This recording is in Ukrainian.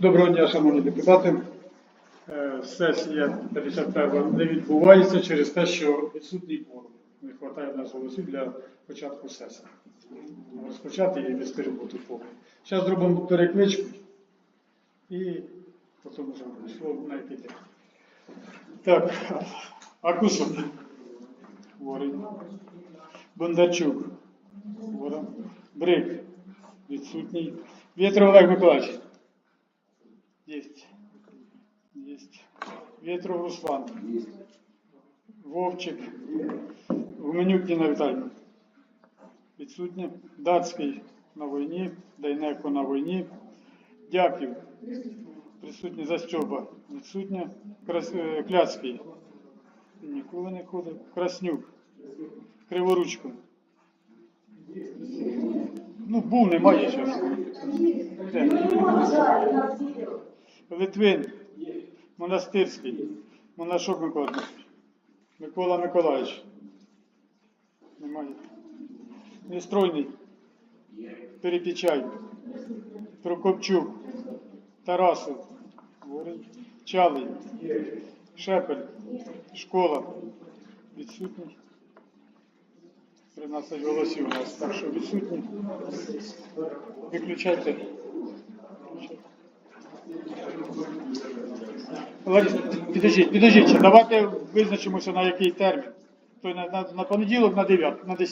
Доброго дня, шановні депутати. Е, Сесія 51 не відбувається через те, що відсутній кворум. Не вистачає нас голосів для початку сесії. Розпочати і вести роботу повну. Зараз зробимо перекличку і потім вже слово на піде. Так, Акусов. Хворий. Бондарчук. Брик. Відсутній. Вєтров Олег Миколаївич. Есть. Есть. Ветров Руслан. Вовчик. Гуменюк Ніна Віталіївна. Відсутні. Дацький на війні. Дайнеко на війні. Дяків. Присутній Застьоба. Відсутня. Крас... е, Кляцький. Ніколи не ходив. Краснюк. Криворучко. Ну, був, немає зараз. Литвин, Монастирський, Монашок Микола Микола Миколаївич. Немає. Нестройний. Перепічай. Прокопчук. Тарасов. Чалий. Шепель. Школа. Відсутній. 13 голосів у нас, так що відсутні. Виключайте. Лариса, підождіть, підождіть, давайте визначимося на який термін. На, на, на понеділок на 9, на 10.